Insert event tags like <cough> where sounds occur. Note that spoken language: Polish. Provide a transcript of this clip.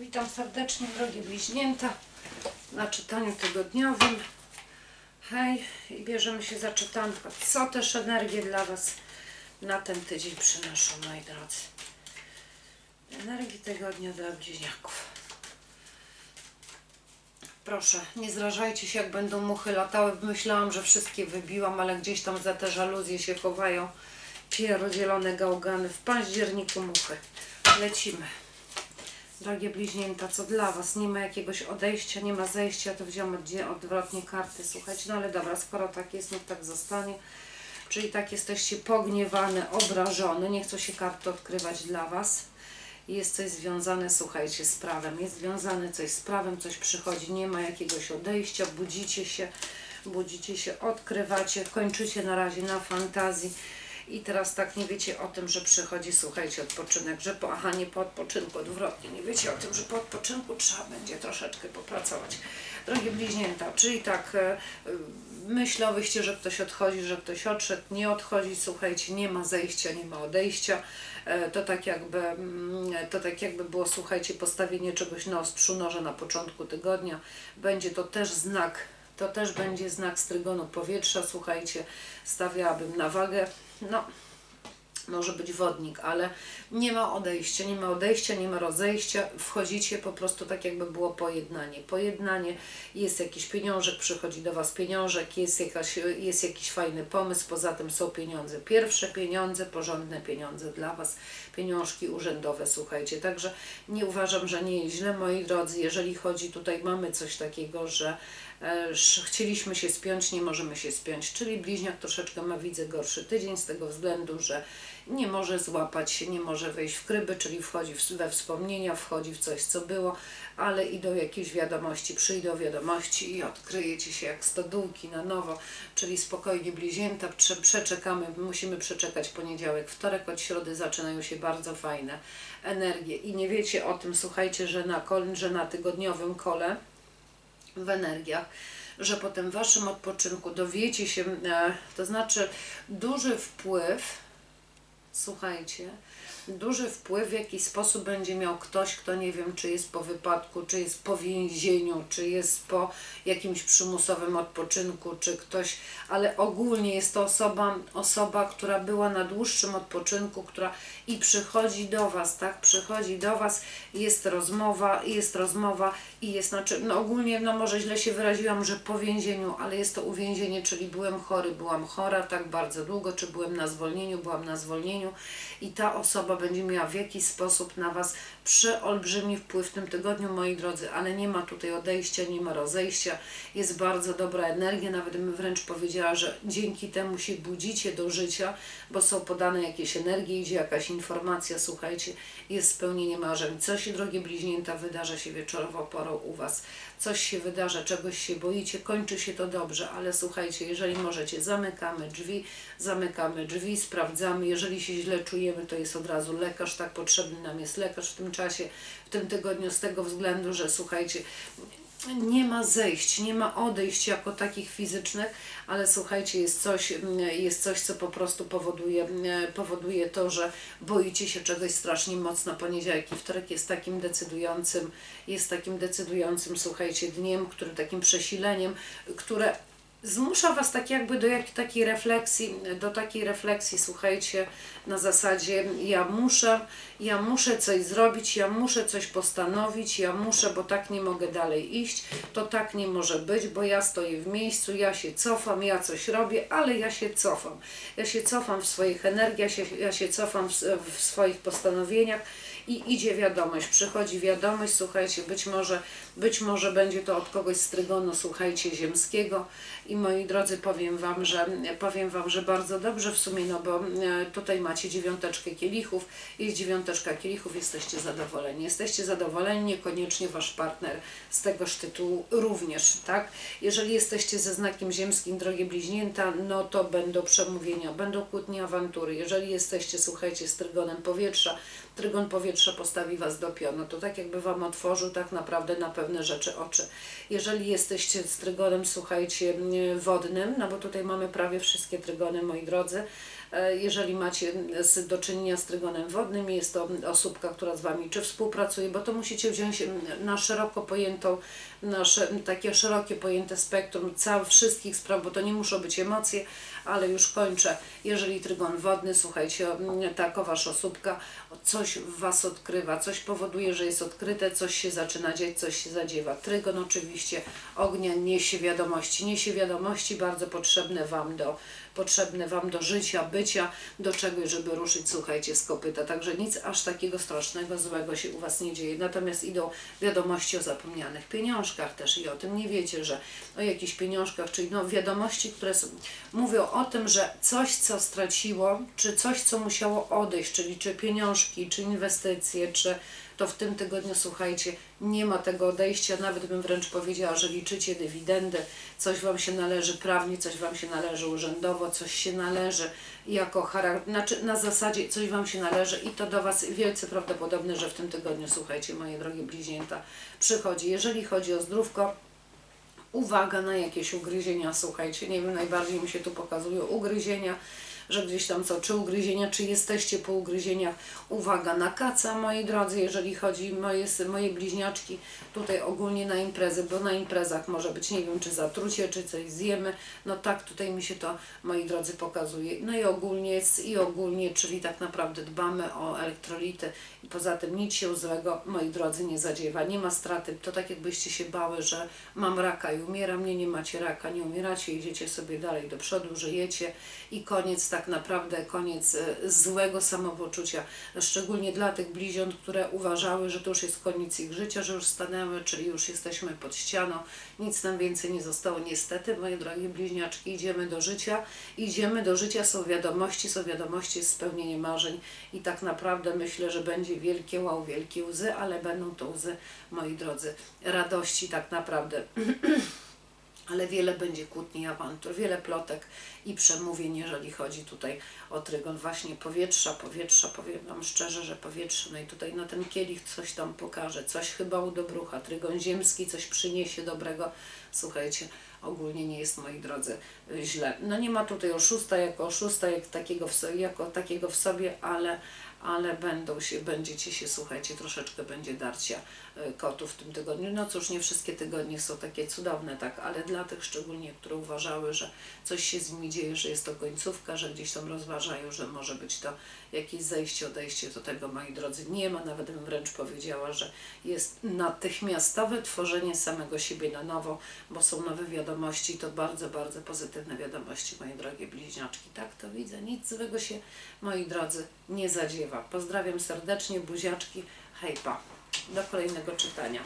Witam serdecznie, drogie bliźnięta, na czytaniu tygodniowym. Hej, i bierzemy się za czytanko. Co też energię dla Was na ten tydzień przynoszą, moi drodzy? Energii tygodnia dla bliźniaków. Proszę, nie zrażajcie się, jak będą muchy latały. Myślałam, że wszystkie wybiłam, ale gdzieś tam za te żaluzje się chowają pierdzielone gałgany. W październiku muchy. Lecimy. Drogie bliźnięta, co dla Was? Nie ma jakiegoś odejścia, nie ma zejścia, to wziąłem odwrotnie karty, słuchajcie. No ale dobra, skoro tak jest, no tak zostanie. Czyli tak jesteście pogniewane, obrażone, nie chcą się karty odkrywać dla Was. Jest coś związane, słuchajcie, z prawem. Jest związane coś z prawem, coś przychodzi, nie ma jakiegoś odejścia, budzicie się, budzicie się, odkrywacie, kończycie na razie na fantazji. I teraz tak nie wiecie o tym, że przychodzi, słuchajcie, odpoczynek, że po, aha, nie po odpoczynku, odwrotnie, nie wiecie o tym, że po odpoczynku trzeba będzie troszeczkę popracować. Drogie bliźnięta, czyli tak e, e, myślałyście, że ktoś odchodzi, że ktoś odszedł, nie odchodzi, słuchajcie, nie ma zejścia, nie ma odejścia. E, To tak jakby, mm, to tak jakby było, słuchajcie, postawienie czegoś na ostrzu noża na początku tygodnia. Będzie to też znak to też będzie znak strygonu powietrza. Słuchajcie, stawiałabym na wagę. No, może być wodnik, ale nie ma odejścia, nie ma odejścia, nie ma rozejścia. Wchodzicie po prostu tak, jakby było pojednanie. Pojednanie, jest jakiś pieniążek, przychodzi do Was pieniążek, jest, jakaś, jest jakiś fajny pomysł, poza tym są pieniądze. Pierwsze pieniądze, porządne pieniądze dla Was, pieniążki urzędowe, słuchajcie. Także nie uważam, że nie jest źle, moi drodzy. Jeżeli chodzi, tutaj mamy coś takiego, że e, chcieliśmy się spiąć, nie możemy się spiąć, czyli bliźniak troszeczkę ma, widzę, gorszy tydzień z tego względu, że nie może złapać się, nie może wejść w kryby, czyli wchodzi we wspomnienia, wchodzi w coś, co było, ale idą jakieś wiadomości, przyjdą wiadomości i odkryjecie się jak stodółki na nowo, czyli spokojnie bliźnięta, prze, przeczekamy, musimy przeczekać poniedziałek, wtorek, od środy zaczynają się bardzo fajne energie. I nie wiecie o tym, słuchajcie, że na, że na tygodniowym kole w energiach, że po tym waszym odpoczynku dowiecie się, e, to znaczy duży wpływ, słuchajcie, duży wpływ w jakiś sposób będzie miał ktoś, kto nie wiem, czy jest po wypadku, czy jest po więzieniu, czy jest po jakimś przymusowym odpoczynku, czy ktoś, ale ogólnie jest to osoba, osoba, która była na dłuższym odpoczynku, która i przychodzi do Was, tak, przychodzi do Was, jest rozmowa, jest rozmowa i jest, znaczy, no ogólnie, no może źle się wyraziłam, że po więzieniu, ale jest to uwięzienie, czyli byłem chory, byłam chora tak bardzo długo, czy byłem na zwolnieniu, byłam na zwolnieniu i ta osoba będzie miała w jakiś sposób na Was przeolbrzymi wpływ w tym tygodniu, moi drodzy, ale nie ma tutaj odejścia, nie ma rozejścia, jest bardzo dobra energia, nawet bym wręcz powiedziała, że dzięki temu się budzicie do życia, bo są podane jakieś energie, idzie jakaś informacja, słuchajcie, jest spełnienie marzeń. Coś, drogie bliźnięta, wydarza się wieczorową porą u Was. Coś się wydarza, czegoś się boicie, kończy się to dobrze, ale słuchajcie, jeżeli możecie, zamykamy drzwi, zamykamy drzwi, sprawdzamy, jeżeli się źle czujemy, to jest od razu lekarz, tak potrzebny nam jest lekarz w tym czasie, w tym tygodniu, z tego względu, że słuchajcie, nie ma zejść, nie ma odejść jako takich fizycznych, ale słuchajcie, jest coś, jest coś co po prostu powoduje, powoduje to, że boicie się czegoś strasznie mocno. Poniedziałek i wtorek jest takim decydującym, jest takim decydującym, słuchajcie, dniem, którym takim przesileniem, które zmusza Was tak jakby do jak, takiej refleksji, do takiej refleksji, słuchajcie, na zasadzie ja muszę, ja muszę coś zrobić, ja muszę coś postanowić, ja muszę, bo tak nie mogę dalej iść, to tak nie może być, bo ja stoję w miejscu, ja się cofam, ja coś robię, ale ja się cofam. Ja się cofam w swoich energiach, ja się, ja się cofam w, w swoich postanowieniach i idzie wiadomość, przychodzi wiadomość, słuchajcie, być może, być może będzie to od kogoś z trygonu, słuchajcie, ziemskiego. I moi drodzy, powiem Wam, że powiem Wam, że bardzo dobrze w sumie, no bo e, tutaj macie dziewiąteczkę kielichów, jest dziewiąteczka kielichów, jesteście zadowoleni, jesteście zadowoleni, niekoniecznie Wasz partner z tegoż tytułu również, tak? Jeżeli jesteście ze znakiem ziemskim, drogie bliźnięta, no to będą przemówienia, będą kłótnie, awantury, jeżeli jesteście, słuchajcie, z trygonem powietrza, trygon powietrza postawi Was do pionu, to tak jakby Wam otworzył tak naprawdę na pewne rzeczy oczy. Jeżeli jesteście z trygonem, słuchajcie, m, wodnym, no bo tutaj mamy prawie wszystkie trygony, moi drodzy, E, Jeżeli macie do czynienia z trygonem wodnym, jest to osóbka, która z Wami czy współpracuje, bo to musicie wziąć mm, na szeroko pojętą, nasze takie szerokie pojęte spektrum całych wszystkich spraw, bo to nie muszą być emocje, ale już kończę. Jeżeli trygon wodny, słuchajcie, mm, taka wasza osóbka coś w was odkrywa, coś powoduje, że jest odkryte, coś się zaczyna dziać, coś się zadziewa. Trygon oczywiście ognia niesie wiadomości, niesie wiadomości bardzo potrzebne wam do potrzebne Wam do życia, bycia, do czegoś, żeby ruszyć, słuchajcie, z kopyta. Także nic aż takiego strasznego, złego się u Was nie dzieje. Natomiast idą wiadomości o zapomnianych pieniążkach też i o tym nie wiecie, że o jakichś pieniążkach, czyli no wiadomości, które są, mówią o tym, że coś, co straciło, czy coś, co musiało odejść, czyli czy pieniążki, czy inwestycje, czy to w tym tygodniu, słuchajcie, nie ma tego odejścia, nawet bym wręcz powiedziała, że liczycie dywidendy, coś Wam się należy prawnie, coś Wam się należy urzędowo, coś się należy jako charakter, znaczy na zasadzie coś Wam się należy i to do Was wielce prawdopodobne, że w tym tygodniu, słuchajcie, moje drogie bliźnięta, przychodzi. Jeżeli chodzi o zdrówko, uwaga na jakieś ugryzienia, słuchajcie, nie wiem, najbardziej mi się tu pokazują ugryzienia, że gdzieś tam co, czy ugryzienia, czy jesteście po ugryzieniach, uwaga na kaca, moi drodzy, jeżeli chodzi moje, moje bliźniaczki, tutaj ogólnie na imprezy, bo na imprezach może być, nie wiem, czy zatrucie, czy coś zjemy, no tak tutaj mi się to, moi drodzy, pokazuje. No i ogólnie i ogólnie, czyli tak naprawdę dbamy o elektrolity i poza tym nic się złego, moi drodzy, nie zadziewa, nie ma straty, to tak jakbyście się bały, że mam raka i umieram, nie, nie macie raka, nie umieracie, idziecie sobie dalej do przodu, żyjecie i koniec tak naprawdę, koniec e, złego samopoczucia, szczególnie dla tych bliźniąt, które uważały, że to już jest koniec ich życia, że już stanęły, czyli już jesteśmy pod ścianą, nic nam więcej nie zostało. Niestety, moje drogie bliźniaczki, idziemy do życia, idziemy do życia, są wiadomości, są wiadomości, jest spełnienie marzeń i tak naprawdę myślę, że będzie wielkie wow, wielkie łzy, ale będą to łzy, moi drodzy, radości tak naprawdę. <clears throat> ale wiele będzie kłótni awantur, wiele plotek i przemówień, jeżeli chodzi tutaj o trygon. Właśnie powietrza, powietrza, powiem Wam szczerze, że powietrze, no i tutaj na ten kielich coś tam pokaże, coś chyba u dobrucha, trygon ziemski coś przyniesie dobrego, słuchajcie, ogólnie nie jest, moi drodzy, źle. No nie ma tutaj oszusta jako oszusta, jak takiego w sobie, jako takiego w sobie, ale ale będą się, będziecie się, słuchajcie, troszeczkę będzie darcia y, kotów w tym tygodniu. No cóż, nie wszystkie tygodnie są takie cudowne, tak, ale dla tych szczególnie, które uważały, że coś się z nimi dzieje, że jest to końcówka, że gdzieś tam rozważają, że może być to jakieś zejście, odejście, to tego, moi drodzy, nie ma. Nawet bym wręcz powiedziała, że jest natychmiastowe tworzenie samego siebie na nowo, bo są nowe wiadomości, to bardzo, bardzo pozytywne wiadomości, moje drogie bliźniaczki. Tak to widzę, nic złego się, moi drodzy, nie Pozdrawiam serdecznie, buziaczki, hejpa. Do kolejnego czytania.